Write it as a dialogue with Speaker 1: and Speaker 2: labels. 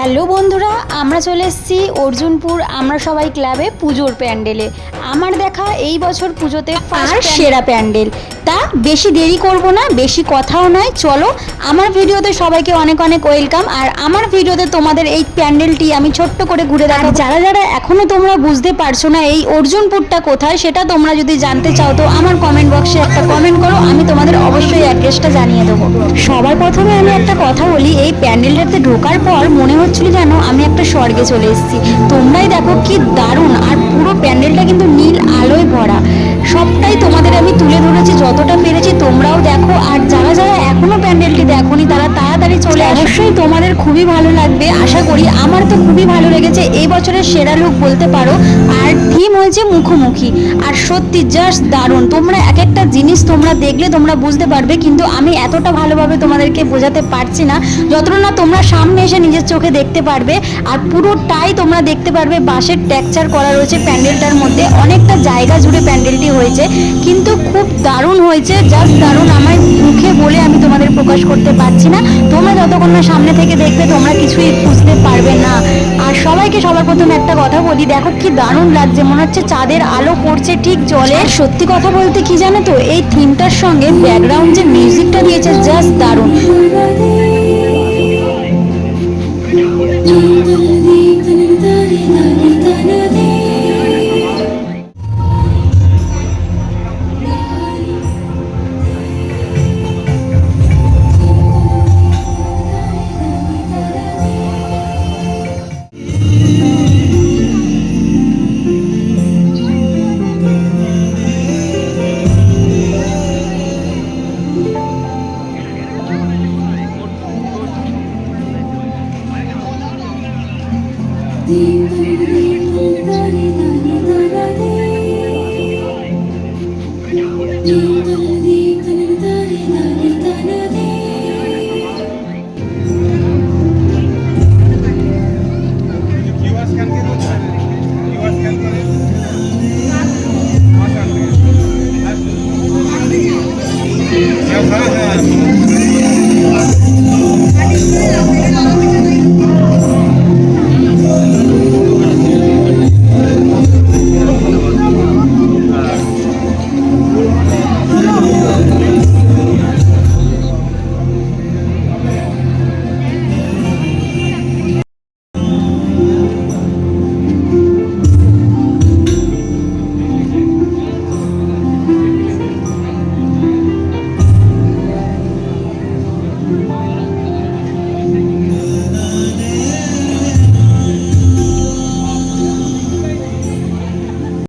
Speaker 1: Hello বন্ধুরা আমরা চলে এসেছি অর্জুনপুর আমরা সবাই ক্লাবে পুজোর প্যান্ডেলে। আমার দেখা এই বছর পুজোতে ফার্স্ট সেরা প্যান্ডেল। তা বেশি দেরি করব না বেশি কথাও নয়। চলো আমার ভিডিওতে সবাইকে অনেক অনেক ওয়েলকাম। আর আমার ভিডিওতে তোমাদের এই প্যান্ডেলটি আমি ছোট্ট করে ঘুরে দেখাবো। যারা যারা এখনও তোমরা বুঝতে পারছ না এই অর্জুনপুরটা কোথায় সেটা তোমরা যদি জানতে চাও তো আমার কমেন্ট বক্সে একটা কমেন্ট করো আমি তোমাদের অবশ্যই অ্যাড্রেসটা জানিয়ে দেবো। সবার প্রথমে আমি একটা কথা বলি এই প্যান্ডেলটাতে ঢোকার পর মনে হচ্ছিল যেন আমি একটা স্বর্গে চলে এসেছি। তোমরাই দেখো কি দারুণ আর পুরো প্যান্ডেলটা কিন্তু নীল আলোয় ভরা। সবটাই তোমাদের আমি তুলে তোমরাও দেখো আর যারা যারা অবশ্যই তোমাদের খুবই ভালো লাগবে। আশা করি আমার তো খুবই ভালো লেগেছে। এই বছরের সেরা লুক বলতে পারো। আর থিম হয়েছে মুখোমুখি। আর সত্যি জাস্ট দারুণ। তোমরা এক একটা জিনিস তোমরা দেখলে তোমরা বুঝতে পারবে, কিন্তু আমি এতটা ভালোভাবে তোমাদেরকে বোঝাতে পারছি না। যতটা না তোমরা সামনে এসে নিজের চোখে দেখতে পারবে, আর পুরোটাই তোমরা দেখতে পারবে বাঁশের টেক্সচার করা রয়েছে প্যান্ডেলটার মধ্যে। অনেকটা জায়গা জুড়ে প্যান্ডেলটি হয়েছে। কিন্তু খুব দারুণ হয়েছে জাস্ট দারুণ। আমার মুখে বলে আমি তোমাদের প্রকাশ করতে পারছি না। যতক্ষণ না সামনে থেকে দেখবে তোমরা কিছুই বুঝতে পারবে না। আর সবাইকে সবার প্রথমে একটা কথা বলি দেখো কি দারুণ লাগছে মনে হচ্ছে চাঁদের আলো পড়ছে ঠিক জলে। সত্যি কথা বলতে কি জানো তো এই থিমটার সঙ্গে ব্যাকগ্রাউন্ড যে মিউজিকটা দিয়েছে জাস্ট দারুণ।
Speaker 2: Thank you.